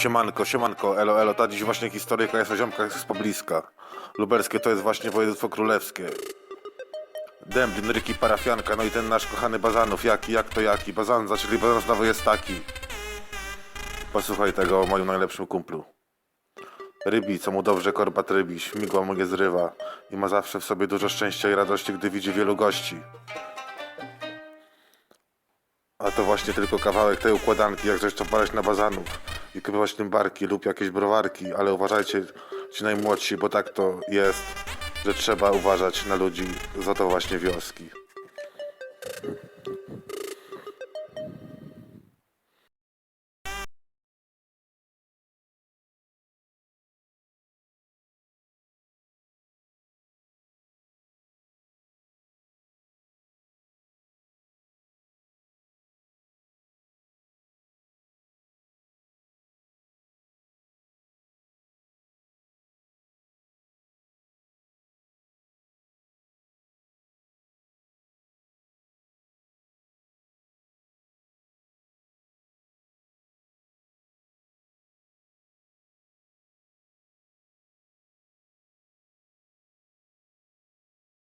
Siemanko, siemanko, elo, elo, ta dziś właśnie historyjka jest o ziomkach z pobliska. Lubelskie to jest właśnie województwo królewskie. Dęblin, Ryki, Parafianka, no i ten nasz kochany Bazanów, jaki, jak to jaki, Bazanza, czyli Bazan znowu jest taki. Posłuchaj tego o moim najlepszym kumplu. Rybi, co mu dobrze korbat rybi, śmigła mu nie zrywa i ma zawsze w sobie dużo szczęścia i radości, gdy widzi wielu gości. A to właśnie tylko kawałek tej układanki, jak zresztą parać na bazanów i kupować tym barki lub jakieś browarki, ale uważajcie ci najmłodsi, bo tak to jest, że trzeba uważać na ludzi z oto właśnie wioski.